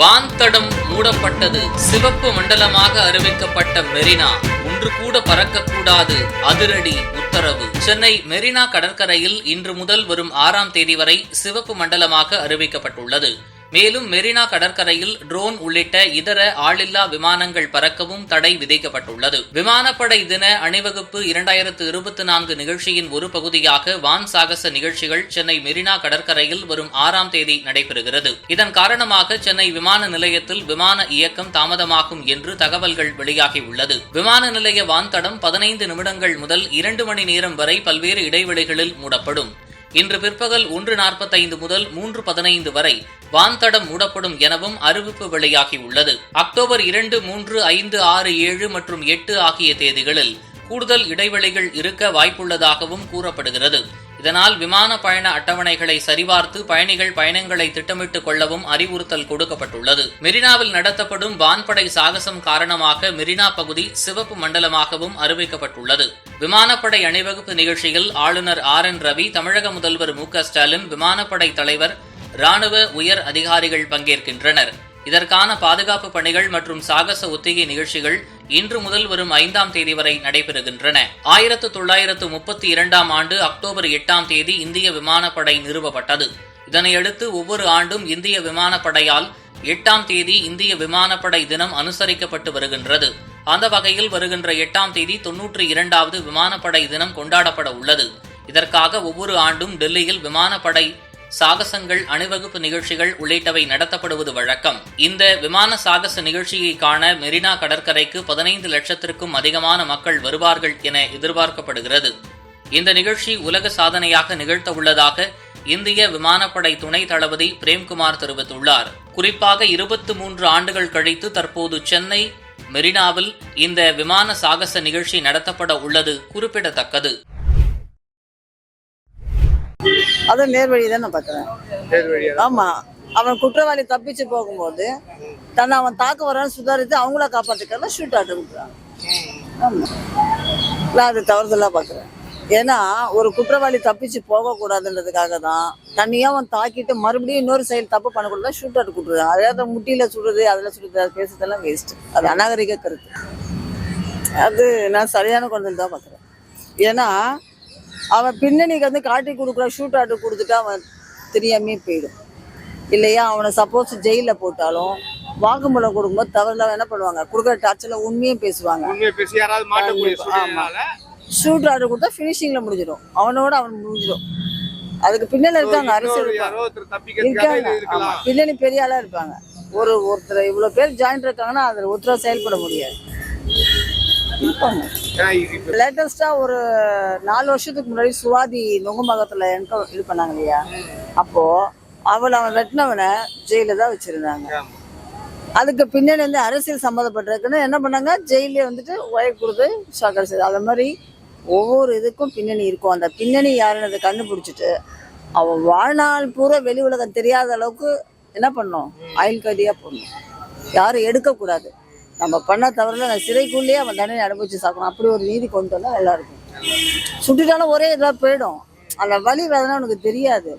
வான்தடம் மூடப்பட்டது. சிவப்பு மண்டலமாக அறிவிக்கப்பட்ட மெரினா. ஒன்று கூட பறக்கக்கூடாது. அதிரடி உத்தரவு. சென்னை மெரினா கடற்கரையில் இன்று முதல் வரும் ஆறாம் தேதி வரை சிவப்பு மண்டலமாக அறிவிக்கப்பட்டுள்ளது. மேலும் மெரினா கடற்கரையில் ட்ரோன் உள்ளிட்ட இதர ஆளில்லா விமானங்கள் பறக்கவும் தடை விதிக்கப்பட்டுள்ளது. விமானப்படை தின அணிவகுப்பு இரண்டாயிரத்து இருபத்தி நான்கு நிகழ்ச்சியின் ஒரு பகுதியாக வான் சாகச நிகழ்ச்சிகள் சென்னை மெரினா கடற்கரையில் வரும் ஆறாம் தேதி நடைபெறுகிறது. இதன் காரணமாக சென்னை விமான நிலையத்தில் விமான இயக்கம் தாமதமாகும் என்று தகவல்கள் வெளியாகியுள்ளது. விமான நிலைய வான்தடம் பதினைந்து நிமிடங்கள் முதல் இரண்டு மணி நேரம் வரை பல்வேறு இடைவெளிகளில் மூடப்படும். இன்று பிற்பகல் ஒன்று நாற்பத்தைந்து முதல் மூன்று பதினைந்து வரை வான்தடம் மூடப்படும் எனவும் அறிவிப்பு வெளியாகியுள்ளது. அக்டோபர் இரண்டு மூன்று ஐந்து ஆறு ஏழு மற்றும் எட்டு ஆகிய தேதிகளில் கூடுதல் இடைவெளிகள் இருக்க வாய்ப்புள்ளதாகவும் கூறப்படுகிறது. இதனால் விமான பயண அட்டவணைகளை சரிபார்த்து பயணிகள் பயணங்களை திட்டமிட்டுக் கொள்ளவும் அறிவுறுத்தல் கொடுக்கப்பட்டுள்ளது. மெரினாவில் நடத்தப்படும் வான்படை சாகசம் காரணமாக மெரினா பகுதி சிவப்பு மண்டலமாகவும் அறிவிக்கப்பட்டுள்ளது. விமானப்படை அணிவகுப்பு நிகழ்ச்சியில் ஆளுநர் ஆர் என் ரவி தமிழக முதல்வர் மு க ஸ்டாலின் விமானப்படை தலைவர் ராணுவ உயர் அதிகாரிகள் பங்கேற்கின்றனர். இதற்கான பாதுகாப்பு பணிகள் மற்றும் சாகச ஒத்திகை நிகழ்ச்சிகள் இன்று முதல் வரும் ஐந்தாம் தேதி வரை நடைபெறுகின்றன. ஆயிரத்து தொள்ளாயிரத்து முப்பத்தி இரண்டாம் ஆண்டு அக்டோபர் எட்டாம் தேதி இந்திய விமானப்படை நிறுவப்பட்டது. இதனையடுத்து ஒவ்வொரு ஆண்டும் இந்திய விமானப்படையால் எட்டாம் தேதி இந்திய விமானப்படை தினம் அனுசரிக்கப்பட்டு வருகின்றது. அந்த வகையில் வருகின்ற எட்டாம் தேதி தொன்னூற்றி இரண்டாவது விமானப்படை தினம் கொண்டாடப்பட உள்ளது. இதற்காக ஒவ்வொரு ஆண்டும் டெல்லியில் விமானப்படை சாகசங்கள் அணிவகுப்பு நிகழ்ச்சிகள் உள்ளிட்டவை நடத்தப்படுவது வழக்கம். இந்த விமான சாகச நிகழ்ச்சியை காண மெரினா கடற்கரைக்கு பதினைந்து லட்சத்திற்கும் அதிகமான மக்கள் வருவார்கள் என எதிர்பார்க்கப்படுகிறது. இந்த நிகழ்ச்சி உலக சாதனையாக நிகழ்த்த உள்ளதாக இந்திய விமானப்படை துணை தளபதி பிரேம்குமார் தெரிவித்துள்ளார். குறிப்பாக இருபத்தி மூன்று ஆண்டுகள் கழித்து தற்போது சென்னை மெரினாவில் இந்த விமான சாகச நிகழ்ச்சி நடத்தப்பட உள்ளது குறிப்பிடத்தக்கது. அதுவும் நேர்வழி தான் நான் பார்க்குறேன். ஆமா. அவன் குற்றவாளி தப்பிச்சு போகும்போது தன்னை அவன் தாக்க வரான்னு சுதாரித்து அவங்கள காப்பாற்றிக்கலாம் ஷூட் ஆட்டுறான் ஆமா. நான் அது தவறுதலா பார்க்குறேன். ஏன்னா ஒரு குற்றவாளி தப்பிச்சு போகக்கூடாதுன்றதுக்காக தான் தண்ணியா அவன் தாக்கிட்டு மறுபடியும் இன்னொரு செயல் தப்பு பண்ணக்கூடாது ஷூட் அவுட் கொடுத்துருது அதாவது முட்டியில சுடுறது அதில் சுடுறது பேசுறதெல்லாம் வேஸ்ட் அது அநாகரிக கருத்து. அது நான் சரியான கொண்டு தான் பார்க்குறேன். ஏன்னா அவன் பின்னணிக்கு வந்து காட்டி கொடுக்குற ஷூட் அவுட் கொடுத்துட்டு அவன் தெரியாமே போயிடும். இல்லையா? அவனை சப்போஸ் ஜெயிலில் போட்டாலும் வாக்குமூலம் கொடுக்கும்போது தவறுலாம் என்ன பண்ணுவாங்க? கொடுக்குற டார்ச்சரில் உண்மையும் பேசுவாங்க. உண்மையை பேசி யாராவது ஷூட் ஆர்டர் கொடுத்தா ஃபினிஷிங்ல முடிஞ்சிடும். அவனோட அவன் முடிஞ்சிடும். அதுக்கு பின்னால இருக்காங்க அரசியல் இருக்காங்க. ஆமா பின்னணி பெரிய ஆளா இருப்பாங்க. ஒரு ஒருத்தர் இவ்வளவு பேர் ஜாயிண்ட் இருக்காங்கன்னா அதுல ஒருத்தரா செயல்பட முடியாது. லேட்டஸ்டா ஒரு நாலு வருஷத்துக்கு முன்னாடி சுவாதி நுங்கமகத்துல என்க இது பண்ணாங்க இல்லையா? அப்போ அவளை அவன் வெட்டினவனை ஜெயில தான் வச்சிருந்தாங்க. அதுக்கு பின்னாடி வந்து அரசியல் சம்மந்தப்பட்டிருக்குன்னு என்ன பண்ணாங்க? ஜெயிலே வந்துட்டு ஒயர் கொடுத்து ஷாக்கர் செய்து அது மாதிரி ஒவ்வொரு இதுக்கும் பின்னணி இருக்கும். அந்த பின்னணி யாருன்னு அதை கண்டுபிடிச்சிட்டு அவன் வாழ்நாள் பூரா வெளி உலகம் தெரியாத அளவுக்கு என்ன பண்ணோம்? ஆயுள் கைதியா போடணும். யாரும் எடுக்கக்கூடாது. நம்ம பண்ண தவறுல நான் சிறைக்குள்ளேயே அவன் தண்டனை அனுபவிச்சு சாக்கணும் அப்படி ஒரு நீதி கொண்டு வந்தால் நல்லா இருக்கும். சுட்டுட்டாலும் ஒரே இதாக போயிடும். அந்த வலி வேதனை உனக்கு தெரியாது.